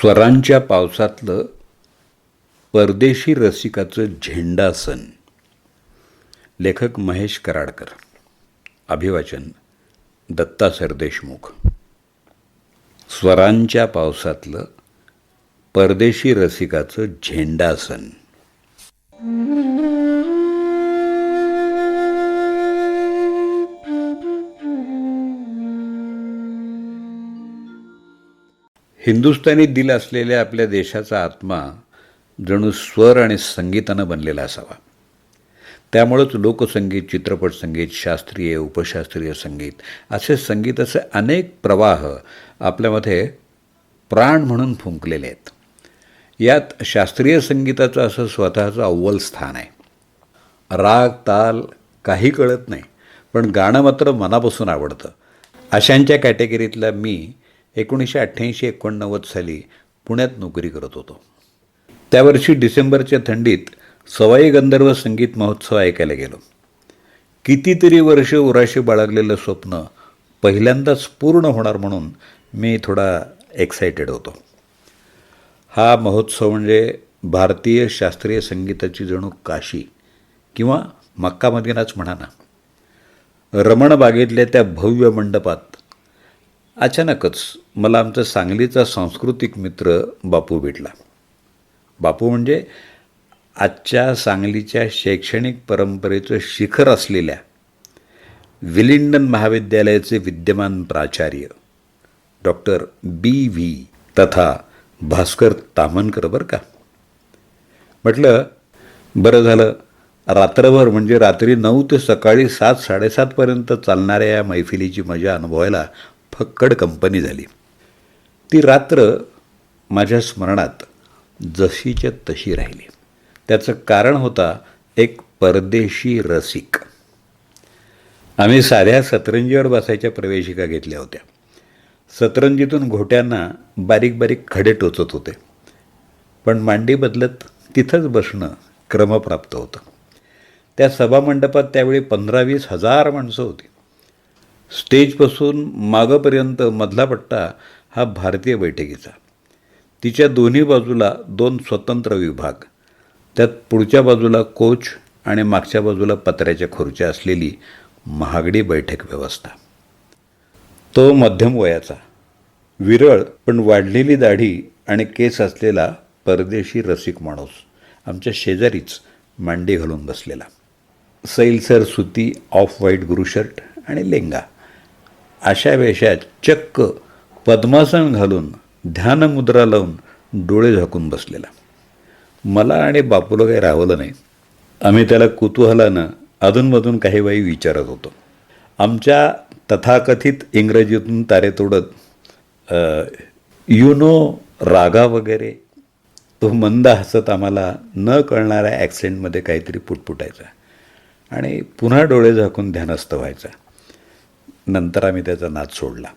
स्वरांच्या पावसातलं परदेशी रसिकाचं झेंडासन. लेखक महेश कराडकर. अभिवाचन दत्ता सरदेशमुख. स्वरांच्या पावसातलं परदेशी रसिकाचं झेंडासन. हिंदुस्थानी दिल असलेल्या आपल्या देशाचा आत्मा जणू स्वर आणि संगीतानं बनलेला असावा. त्यामुळंच लोकसंगीत चित्रपट संगीत शास्त्रीय उपशास्त्रीय संगीत असे संगीताचे अनेक प्रवाह आपल्यामध्ये प्राण म्हणून फुंकलेले आहेत. यात शास्त्रीय संगीताचं असं स्वतःचं अव्वल स्थान आहे. राग ताल काही कळत नाही पण गाणं मात्र मनापासून आवडतं. अशांच्या कॅटेगरीतला मी एकोणीसशे अठ्ठ्याऐंशी एकोणनव्वद साली पुण्यात नोकरी करत होतो. त्यावर्षी डिसेंबरच्या थंडीत सवाई गंधर्व संगीत महोत्सव ऐकायला गेलो. कितीतरी वर्ष उराशी बाळगलेलं स्वप्न पहिल्यांदाच पूर्ण होणार म्हणून मी थोडा एक्सायटेड होतो. हा महोत्सव म्हणजे भारतीय शास्त्रीय संगीताची जणू काशी किंवा मक्का मदिनाच म्हणा ना. रमण बागेतल्या त्या भव्य मंडपात अचानकच मला आमचा सांगलीचा सांस्कृतिक मित्र बापू भेटला. बापू म्हणजे आजच्या सांगलीच्या शैक्षणिक परंपरेचं शिखर असलेल्या विलिंडन महाविद्यालयाचे विद्यमान प्राचार्य डॉक्टर बी व्ही तथा भास्कर तामनकर बरं का. म्हटलं बरं झालं. रात्रभर म्हणजे रात्री नऊ ते सकाळी सात साडेसातपर्यंत चालणाऱ्या या मैफिलीची मजा अनुभवायला फक्कड कंपनी झाली. ती रात्र माझ्या स्मरणात जशीच्या तशी राहिली. त्याचं कारण होता एक परदेशी रसिक. आम्ही साध्या सतरंजीवर बसायच्या प्रवेशिका घेतल्या होत्या. सतरंजीतून घोट्यांना बारीक बारीक खडे टोचत होते. पण मांडी बदलत तिथंच बसणं क्रमप्राप्त होतं. त्या सभामंडपात त्यावेळी पंधरा वीस हजार माणसं होती. स्टेजपासून मागपर्यंत मधला पट्टा हा भारतीय बैठकीचा. तिच्या दोन्ही बाजूला दोन स्वतंत्र विभाग. त्यात पुढच्या बाजूला कोच आणि मागच्या बाजूला पत्र्याच्या खुर्च्या असलेली महागडी बैठक व्यवस्था. तो मध्यम वयाचा. विरळ पण वाढलेली दाढी आणि केस असलेला परदेशी रसिक माणूस. आमच्या शेजारीच मांडी घालून बसलेला. सैलसर सुती ऑफ व्हाईट गुरुशर्ट आणि लेंगा. अशा वेशात चक्क पद्मासन घालून ध्यानमुद्रा लावून डोळे झाकून बसलेला. मला आणि बापूला काही राहवलं नाही. आम्ही त्याला कुतूहलानं अधूनमधून काही वेळी विचारत होतो. आमच्या तथाकथित इंग्रजीतून तारे तोडत युनो रागा वगैरे तो मंद हसत आम्हाला न कळणाऱ्या ॲक्सेंटमध्ये काहीतरी पुटपुटायचा आणि पुन्हा डोळे झाकून ध्यानस्थ व्हायचा. नंतर आम्ही त्याचा नाद सोडला.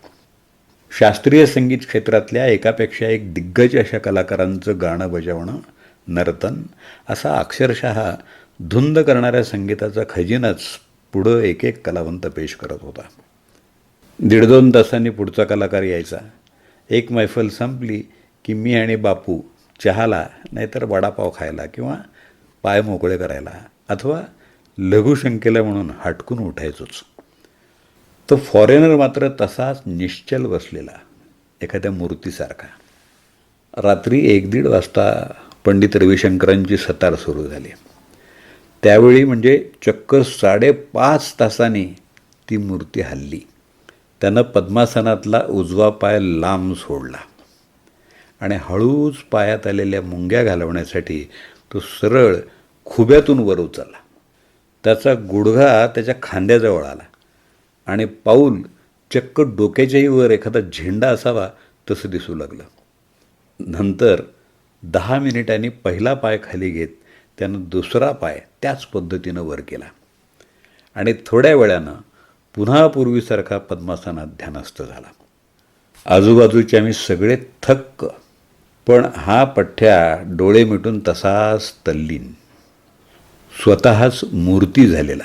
शास्त्रीय संगीत क्षेत्रातल्या एकापेक्षा एक दिग्गज अशा कलाकारांचं गाणं बजावणं नर्तन असा अक्षरशः धुंद करणाऱ्या संगीताचा खजिनाच पुढं एक एक कलावंत पेश करत होता. दीड दोन तासांनी पुढचा कलाकार यायचा. एक मैफल संपली की मी आणि बापू चहाला नाहीतर वडापाव खायला किंवा पाय मोकळे करायला अथवा लघुशंकेला म्हणून हटकून उठायचोच. तो फॉरेनर मात्र तसाच निश्चल बसलेला एखाद्या मूर्तीसारखा. रात्री एक दीड वाजता पंडित रविशंकरांची सतार सुरू झाली. त्यावेळी म्हणजे चक्क साडेपाच तासाने ती मूर्ती हल्ली. त्यानं पद्मासनातला उजवा पाय लांब सोडला आणि हळूच पायात आलेल्या मुंग्या घालवण्यासाठी तो सरळ खुब्यातून वर उचलला. त्याचा गुडघा त्याच्या खांद्याजवळ आला. आणि पाऊल चक्क डोक्याच्याही वर एखादा झेंडा असावा तसं दिसू लागलं. नंतर दहा मिनिटांनी पहिला पाय खाली घेत त्यानं दुसरा पाय त्याच पद्धतीनं वर केला. आणि थोड्या वेळानं पुन्हा पूर्वीसारखा पद्मासनात ध्यानस्थ झाला. आजूबाजूचे आम्ही सगळे थक्क पण हा पठ्ठ्या डोळे मिटून तसाच तल्लीन. स्वतःच मूर्ती झालेला.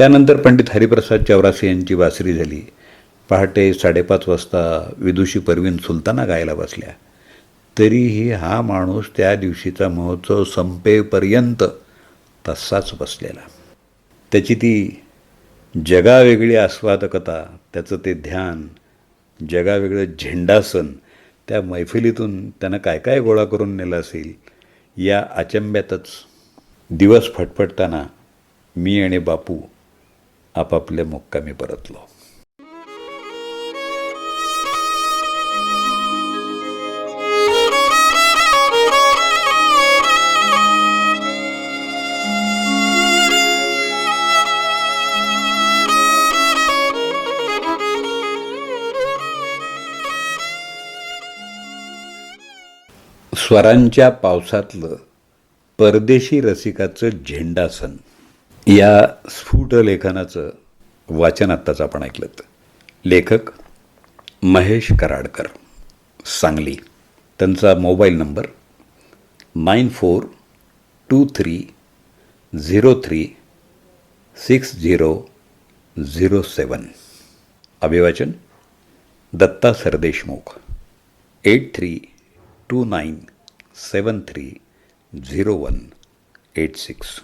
त्यानंतर पंडित हरिप्रसाद चौरासी यांची बासरी झाली. पहाटे साडेपाच वाजता विदुषी परवीन सुलताना गायला बसल्या. तरीही हा माणूस त्या दिवशीचा महोत्सव संपेपर्यंत तसाच बसलेला. त्याची ती जगावेगळी आस्वादकता त्याचं ते ध्यान जगावेगळं झेंडासन त्या मैफिलीतून त्यानं काय काय गोळा करून नेलं असेल या अचंब्यातच दिवस फटफटताना मी आणि बापू आपापल्या मुक्कामी परतलो. स्वरांच्या पावसातलं परदेशी रसिकाचं झेंडासन. या स्फुट लेखनाचं वाचन आत्ताच आपण ऐकलं लेखक महेश कराडकर. सांगली. त्यांचा mobile number nine four two three zero three six zero zero seven. अभिवाचन Datta Sardeshmukh. Eight three two nine seven three zero one eight six.